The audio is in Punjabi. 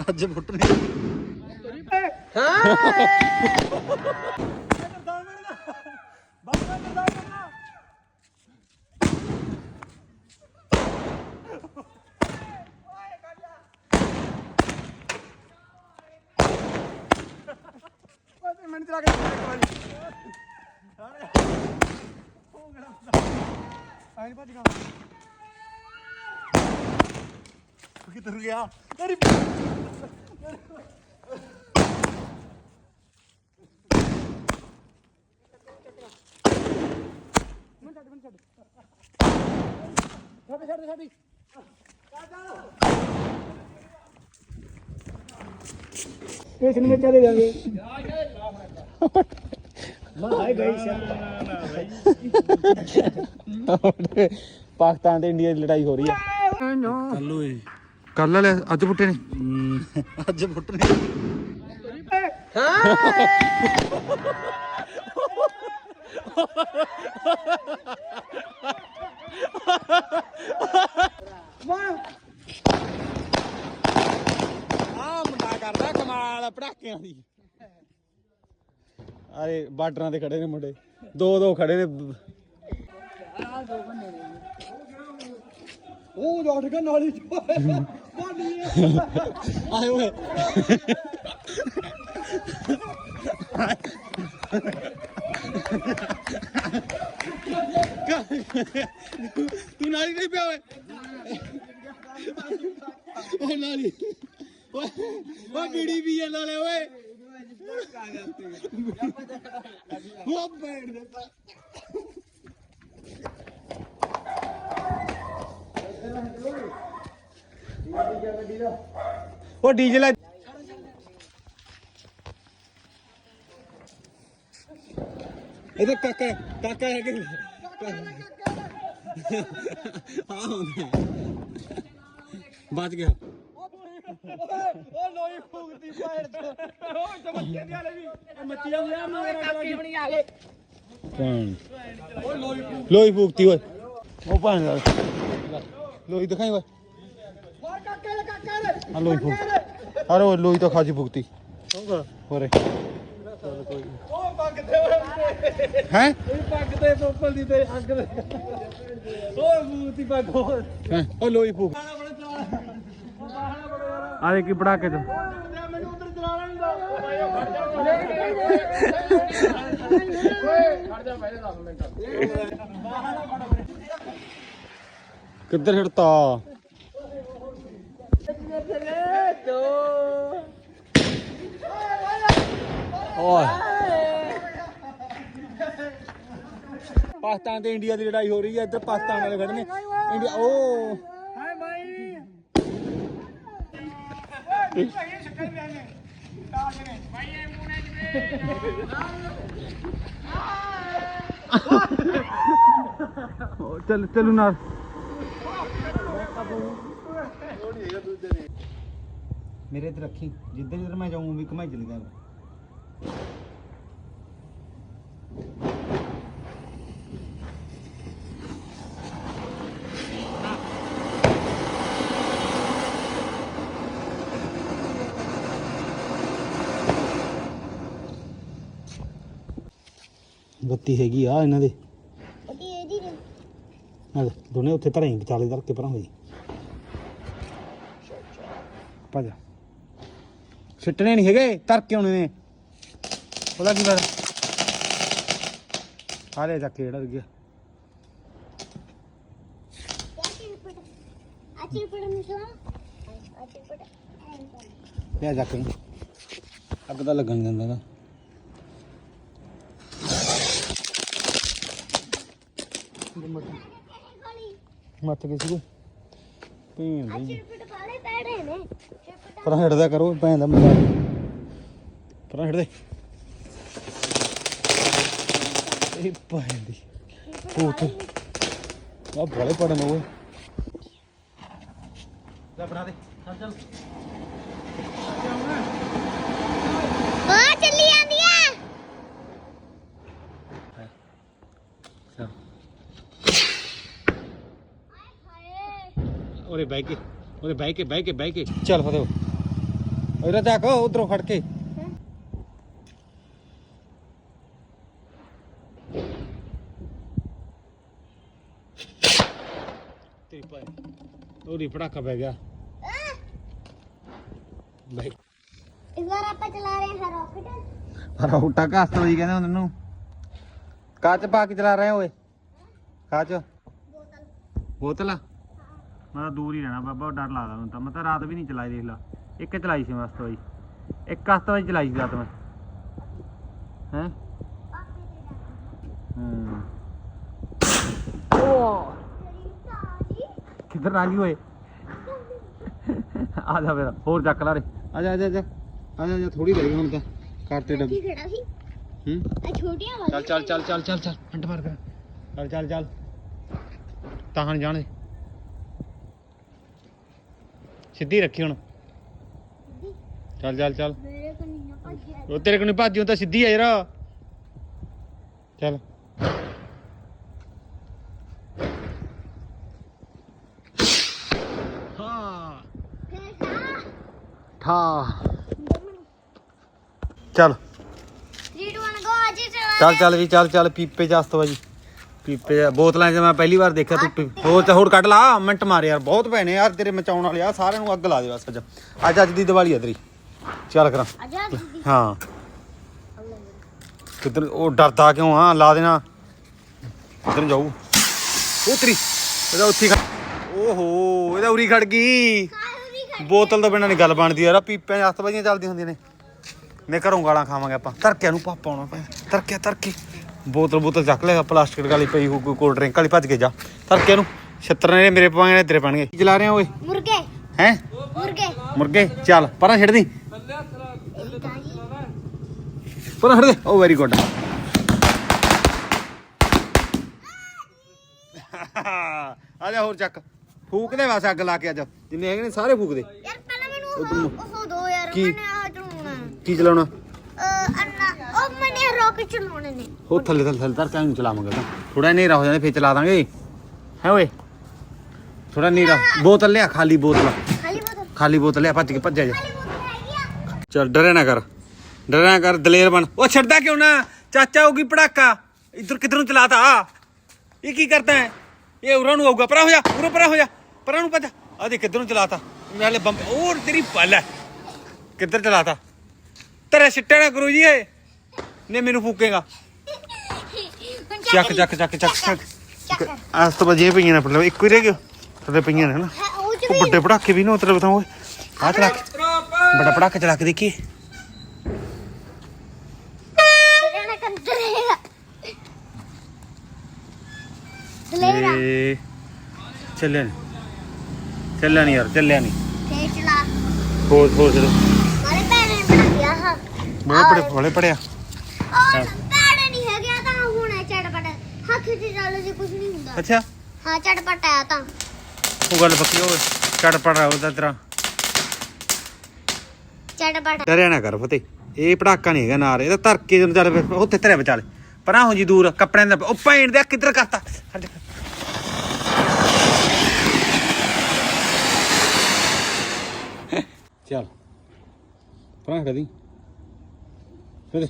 ਅੱਜ ਫੁੱਟਣੀ ਮਿੰਟ ਚਲਾ ਕੇ ਇੱਕ ਵਾਰੀ ਆਈ ਭੱਜ ਗਿਆ ਕਿੱਧਰ ਗਿਆ ਤੇਰੀ ਮੈਂ ਛੱਡ ਮੈਂ ਛੱਡ ਛੱਡ ਛੱਡ ਛੱਡ ਇਸ ਨੂੰ ਚਲੇ ਜਾਗੇ ਮਾਈ ਗਈ ਪਾਕਿਸਤਾਨ ਤੇ ਇੰਡੀਆ ਦੀ ਲੜਾਈ ਹੋ ਰਹੀ ਆ। ਕੱਲ ਓਏ। ਕੱਲ ਵਾਲੇ ਅੱਜ ਪੁੱਟੇ ਨੇ। ਅੱਜ ਫੁੱਟਣੀ ਆ। ਮੁੰਡਾ ਕਰਦਾ ਕਮਾਲ ਪੜਾਕਿਆਂ ਦੀ। ਅਰੇ ਬਾਰਡਰਾਂ ਤੇ ਖੜੇ ਨੇ ਮੁੰਡੇ। ਦੋ ਦੋ ਖੜੇ ਨੇ ਉਹ ਜੋੜ ਕੇ ਨਾਲੀ ਚ ਆਏ ਓਏ ਤੂੰ ਨਾਲੀ ਨਹੀਂ ਪਿਆ ਓਏ। ਉਹ ਨਾਲੀ ਓਏ ਉਹ ਬੀੜੀ ਵੀ ਆ ਨਾਲੇ ਓਏ। ਉਹ ਬੈਠ ਦੇ ਉਹ ਡੀਜ਼ਲ ਆ। ਇਹਦੇ ਕਾਕਾ ਕਾਕਾ ਹੈ ਹਾਂ ਹੁੰਦਾ ਬਚ ਗਿਆ। ਉਹ ਲੋਈ ਫੂਕਦੀ ਪੈਰ ਉਹ ਚਮੱਕੇ ਦੀ ਵਾਲੇ ਵੀ ਮੱਚੀਆਂ ਹੋਇਆ ਮੇਰਾ ਕਾਕੀ ਬਣੀ ਆ ਗਏ ਲੋਈ ਫੂਕਤੀ ਓਏ। ਉਹ ਭਾਣ ਦਾ ਲੋਈ ਦਿਖਾਈ ਓਏ। ਹੋਰ ਕਾਕੇ ਦੇ ਕਾਕੇ ਦੇ ਆ ਲੋਈ ਫੂਕ। ਅਰੇ ਉਹ ਲੋਈ ਤਾਂ ਖਾਜੀ ਫੂਕਤੀ। ਹੋਰੇ। ਉਹ ਪੱਗ ਤੇ ਹੋਏ ਹੈ? ਇਹ ਪੱਗ ਤੇ ਪੋਪਲ ਦੀ ਤੇ ਅੱਗ ਦੇ। ਉਹ ਮੂਤੀ ਪੱਗ ਹੋਰ। ਉਹ ਲੋਈ ਫੂਕ। ਆ ਦੇ ਕੀ ਪੜਾਕੇ ਚ ਮੈਨੂੰ ਉਧਰ ਚਲਾਣਾ ਨਹੀਂ ਦਾ। ਖੜ ਜਾ ਪਹਿਲੇ 10 ਮਿੰਟ। ਕਿੱਧਰ ਹਿੜਤਾ ਓਏ। ਪਾਕਿਸਤਾਨ ਤੇ ਇੰਡੀਆ ਦੀ ਲੜਾਈ ਹੋ ਰਹੀ ਹੈ, ਇੱਧਰ ਪਾਕਿਸਤਾਨ ਵਾਲੇ ਖੜੇ ਨੇ। ਇੰਡੀਆ, ਓ। ਹਾਏ ਭਾਈ ਚੱਲ, ਚੱਲੂ ਨਾਲ। ਮੇਰੇ ਤੇ ਰੱਖੀ। ਜਿੱਧਰ ਜਿੱਧਰ ਮੈਂ ਜਾਊਂ ਵੀ ਘਮਾਈ ਚਲੀ ਜਾਵਾਂ ਬੱਤੀ ਹੈਗੀ ਆ ਇਹਨਾਂ ਦੇ। ਆ ਦੋਨੇ ਉੱਥੇ ਧਰੇ ਵਿਚਾਲੇ ਧਰ ਕੇ ਪਰਾਂ ਹੋਈ ਭੱਜ ਸਿੱਟਣੇ ਨਹੀਂ ਹੈਗੇ ਧਰ ਕੇ ਆਉਣੇ ਨੇ। ਉਹਦਾ ਕੀ ਫਾਇਦਾ? ਹਾਲੇ ਜਾ ਕੇ ਜਿਹੜਾ ਗਿਆ ਪਿਆ ਜਾ ਕੇ ਅੱਗ ਤਾਂ ਲੱਗਣ ਨੀ ਦਿੰਦਾ ਦਾ ਮੱਤ। ਕੇ ਸੀ ਪੀਣ ਦੀ। ਪਰਾਂ ਹਟਦਾ ਕਰੋ ਭੈਣ ਦਾ ਮੁੰਡਾ ਪਰਾਂ ਹਟਦੇ ਇਹ ਭੈਣ ਦੀ ਭੂਤ। ਆ ਬੜੇ ਪੜਨ ਓਏ। ਲੈ ਬਣਾ ਦੇ ਚੱਲ ਚੱਲ। ਹਾਂ ਚੱਲੀ ਜਾਂਦੀ ਆ ਚੱਲ। ਉਹਦੇ ਬਹਿ ਕੇ ਉਹਦੇ ਬਹਿ ਕੇ ਬਹਿ ਕੇ ਬਹਿ ਕੇ। ਚੱਲ ਫਤਿਹ। ਉਹਦਾ ਚੱਕ ਉਧਰੋਂ ਫੜ ਕੇ। ਤੇਰੀ ਉਹਦੀ ਪੜਾਕਾ ਪੈ ਗਿਆ। ਭਾਈ ਇਸ ਵਾਰ ਆਪਾਂ ਚਲਾ ਰਹੇ ਹਾਂ ਰੌਕਟ ਰੌਟਾ ਘਾਸ ਵਈ ਕਹਿੰਦੇ ਉਹਨਾਂ ਨੂੰ। ਕਾਚ ਪਾ ਕੇ ਚਲਾ ਰਹੇ ਓਏ? ਕਾਚ ਬੋਤਲ। ਆ? ਮੈਂ ਤਾਂ ਦੂਰ ਹੀ ਰਹਿਣਾ ਬਾਬਾ ਡਰ ਲੱਗਦਾ ਮੈਨੂੰ ਤਾਂ। ਮੈਂ ਤਾਂ ਰਾਤ ਵੀ ਨਹੀਂ ਚਲਾਈ ਦੇਖ ਲਾ। ਇੱਕ ਚਲਾਈ ਸੀ ਮੈਂ ਅਸਤਵਾਈ ਇੱਕ ਅਸਤਵਾਈ ਚਲਾਈ ਸੀ ਰਾਤ ਮੈਂ। ਹੈ? ਹੂੰ। ਕਿੱਧਰ ਆ ਗਈ ਓਏ ਆ ਜਾ ਫਿਰ ਹੋਰ ਚੱਕ ਲਾ ਰੇ। ਆ ਜਾ ਆ ਜਾ ਆ ਜਾ। ਆ ਜਾ ਆ ਜਾ ਥੋੜੀ ਰਹਿ ਗਈ ਹੁਣ ਤਾਂ। ਕਰਤੇ ਡੱਬੀ ਖੜਾ ਸੀ? ਹੂੰ? ਆ ਛੋਟੀਆਂ ਵਾਲੀ ਚੱਲ ਚੱਲ ਚੱਲ ਚੱਲ ਚੱਲ ਚੱਲ। ਫੰਟ ਮਾਰ ਕਰ ਚੱਲ ਚੱਲ ਚੱਲ। ਤਾਹਨ ਜਾਣ। ਦੇ ਸਿੱਧੀ ਰੱਖੀ ਹੁਣ। ਚੱਲ ਚੱਲ ਚੱਲ। ਮੇਰੇ ਕੋਲ ਨਹੀਂ ਨਾ ਭੱਜਿਆ ਉਹ ਤੇਰੇ ਕੋਲ ਨਹੀਂ ਭੱਜੀ ਹੁਣ ਤਾਂ ਸਿੱਧੀ ਆ ਯਾਰ। ਚੱਲ। ਠਾ। ਚੱਲ। 3 2 1 ਗੋ ਅੱਜ ਹੀ ਚਲਾ ਚੱਲ ਚੱਲ ਵੀ ਚੱਲ ਚੱਲ ਪੀਪੇ ਚ ਅਸਤਵਾ ਜੀ ਪੀਪੇ ਬੋਤਲਾਂ 'ਚ ਮੈਂ ਪਹਿਲੀ ਵਾਰ ਦੇਖਿਆ ਤੂੰ ਪੀ- ਹੋਰ ਤੇ ਹੋਰ ਕੱਢ ਲਾ। ਮਿੰਟ ਮਾਰ ਯਾਰ ਬਹੁਤ ਪੈਣੇ ਯਾਰ ਤੇਰੇ ਮਚਾਉਣ ਵਾਲੇ ਆ ਸਾਰਿਆਂ ਨੂੰ ਅੱਗ ਲਾ ਦੇ ਬਸ ਅੱਜ। ਅੱਜ ਅੱਜ ਦੀ ਦੀਵਾਲੀ ਆ ਤੇਰੀ। ਚੱਲ ਕਰਾਂ। ਅੱਜ ਆ ਦੀਦੀ। ਹਾਂ। ਕਿੱਧਰ ਉਹ ਡਰਦਾ ਕਿਉਂ ਆ? ਲਾ ਦੇਣਾ। ਕਿੱਧਰ ਜਾਊ? ਉਹ ਤੇਰੀ ਇਹਦਾ ਉੱਥੇ ਖੜ ਓਹੋ ਇਹਦਾ ਉਰੀ ਖੜ ਗਈ। ਦੀ ਬੋਤਲ ਤੋਂ ਬਿਨਾਂ ਨਹੀਂ ਗੱਲ ਬਣਦੀ ਯਾਰ। ਪੀਪਿਆਂ 'ਚ ਅਸਤਵਾਈਆਂ ਚੱਲਦੀਆਂ ਹੁੰਦੀਆਂ ਨੇ। ਨੇ ਘਰੋਂ ਗਾਲਾਂ ਖਾਵਾਂਗੇ ਆਪਾਂ। ਧਰਕਿਆਂ ਨੂੰ ਪਾਪਾ ਆਉਣਾ ਪਿਆ। ਧਰਕਿਆ ਧਰਕੇ। ਬੋਤਲ ਬੋਤਲ ਚੱਕ ਲੈ। ਪਲਾਸਟਿਕ ਵਾਲੀ ਪਈ ਹੋ ਕੋਈ ਕੋਲਡ ਡਰਿੰਕ ਵਾਲੀ। ਭੱਜ ਕੇ ਜਾ। ਧਰਕਿਆਂ ਨੂੰ। ਛੱਤਰ ਨੇ ਮੇਰੇ ਪਾਵਾਂਗੇ ਨੇ ਤੇਰੇ ਪਾਣਗੇ। ਕੀ ਚਲਾ ਰਹੇ ਓਏ? ਮੁਰਗੇ। ਹੈ? ਮੁਰਗੇ। ਮੁਰਗੇ? ਚੱਲ ਪਰਾਂ ਛੱਡ ਦੀ ਇਹ ਤਾਂ ਜੀ ਪਰਾਂ ਛੱਡ ਦੇ ਓ ਵੈਰੀ ਗੁੱਡ ਆ। ਜਾ ਹੋਰ ਚੱਕ। ਫੂਕ ਦੇ ਬਸ ਅੱਗ ਲਾ ਕੇ ਅੱਜ। ਜਿੰਨੇ ਹੈਗੇ ਨੇ ਸਾਰੇ ਫੂਕ ਦੇ ਯਾਰ ਪਹਿਲਾਂ ਮੈਨੂੰ ਉਹ- ਉਹ ਦੋ ਯਾਰ ਕੀ? ਮੈਨੇ ਆ ਚਲਾਉਣਾ। ਕੀ ਚਲਾਉਣਾ? ਅਹ ਅੰਨਾ ਉਹ ਮੈਨੇ ਰੌਕਟ ਚਲਾਉਣੇ ਨੇ। ਉਹ ਥੱਲੇ ਥੱਲੇ ਥੱਲੇ ਤਰ ਨੂੰ ਚਲਾਵਾਂਗੇ ਤਾਂ। ਥੋੜਾ ਹਨੇਰਾ ਹੋ ਜਾਂਦਾ ਫੇਰ ਚਲਾ ਦਾਂਗੇ। ਹੈ ਓਏ? ਥੋੜਾ ਹਨੇਰਾ। ਬੋਤਲ ਲਿਆ ਖਾਲੀ ਬੋਤਲ। ਖਾਲੀ ਬੋਤਲ? ਖਾਲੀ ਬੋਤਲ ਲਿਆ ਭੱਜ ਕੇ ਭੱਜਿਆ ਜਾ। ਖਾਲੀ ਬੋਤਲ ਹੈਗੀ ਆ। ਚੱਲ ਡਰੇ ਨਾ ਕਰ। ਡਰੇ ਨਾ ਕਰ ਦਲੇਰ ਬਣ। ਉਹ ਛੱਡਦਾ ਕਿਉਂ ਨਾ? ਚਾਚਾ ਹੋਗੀ ਪੜਾਕਾ। ਇੱਧਰ ਕਿੱਧਰ ਨੂੰ ਚਲਾਤਾ? ਇਹ ਕੀ ਕਰਦਾ ਹੈ? ਇਹ ਉਰਾਂ ਨੂੰ ਆਊਗਾ। ਪਰਾਂ ਹੋ ਜਾ ਉਰੇ ਪਰਾਂ ਹੋ ਜਾ। ਪਰਾਂ ਨੂੰ ਭੱਜ। ਆ ਦੇ ਕਿੱਧਰ ਨੂੰ ਚਲਾਤਾ। ਨਾਲੇ ਬੰਬ। ਹੋਰ ਤੇਰੀ ਪਲ ਹੈ। ਕਿੱਧਰ ਚਲਾਤਾ? ਤੇਰੇ ਸਿੱਟੇ ਨਾ ਗੁਰੂ ਜੀ ਇਹ ਨੇ ਮੈਨੂੰ ਫੂਕੇਗਾ। ਚੱਕ ਚੱਕ ਚੱਕ ਚੱਕ ਚੱਕ। ਆਸ ਤੋਂ ਬਜੇ ਪਈਆਂ ਨੇ ਮਤਲਬ ਇੱਕੋ ਹੀ ਰਹਿ ਗਿਆ ਥੱਲੇ ਪਈਆਂ ਨੇ ਹਨਾ? ਉਹ ਵੱਡੇ ਪੜਾਕੇ ਵੀ ਨਾ ਉਤਰੇ ਬਤਾਓ ਆ ਚਲਾ ਕੇ ਬੜਾ ਪੜਾਕਾ ਚਲਾ ਕੇ ਦੇਖੀ ਰਹਿਣਾ ਕੰਦਰੇਗਾ ਦਲੇਰਾ ਤੇ ਚੱਲਿਆ ਨਹੀਂ ਚੱਲਿਆ ਨਹੀਂ ਯਾਰ ਚੱਲਿਆ ਨਹੀਂ ਤੇ ਚਲਾ ਹੋਰ ਹੋਰ ਜਦੋਂ ਮਾਰੇ ਪੈਣੇ ਬਣਾ ਗਿਆ ਹਾਂ ਬੜੇ ਪੜੇ ਬੜੇ ਪੜਿਆ ਉਹ ਪੈਣੇ ਨਹੀਂ ਹੈਗਾ ਤਾਂ ਹੁਣ ਹੈ ਚਟਪਟ। ਹੱਥ 'ਚ ਚੱਲ ਜੀ ਕੁਝ ਨਹੀਂ ਹੁੰਦਾ। ਅੱਛਾ। ਹਾਂ ਚਟਪਟ ਆਇਆ ਤਾਂ। ਉਹ ਗੱਲ ਪੱਕੀ ਹੋਵੇ ਚੜ ਪੜਾ ਉਹਦਾ ਤੇਰਾ ਚਟਪਟ। ਡਰਿਆ ਨਾ ਕਰ ਫਤੇ ਇਹ ਪੜਾਕਾ ਨਹੀਂ ਹੈਗਾ ਨਾਰ ਇਹਦਾ ਧਰ ਕੇ ਜਦੋਂ ਚੱਲ ਫਿਰ ਉੱਥੇ ਧਰਿਆ ਵਿਚਾਲੇ। ਪਰਾਂ ਹੋ ਜੀ ਦੂਰ ਕੱਪੜਿਆਂ ਦਾ ਉਹ ਭੈਣ ਦੇ ਕਿੱਧਰ ਕਰਤਾ? ਹਟ ਜਾ। ਚੱਲ ਪਰਾਂ ਕਦੀ ਫਤੇ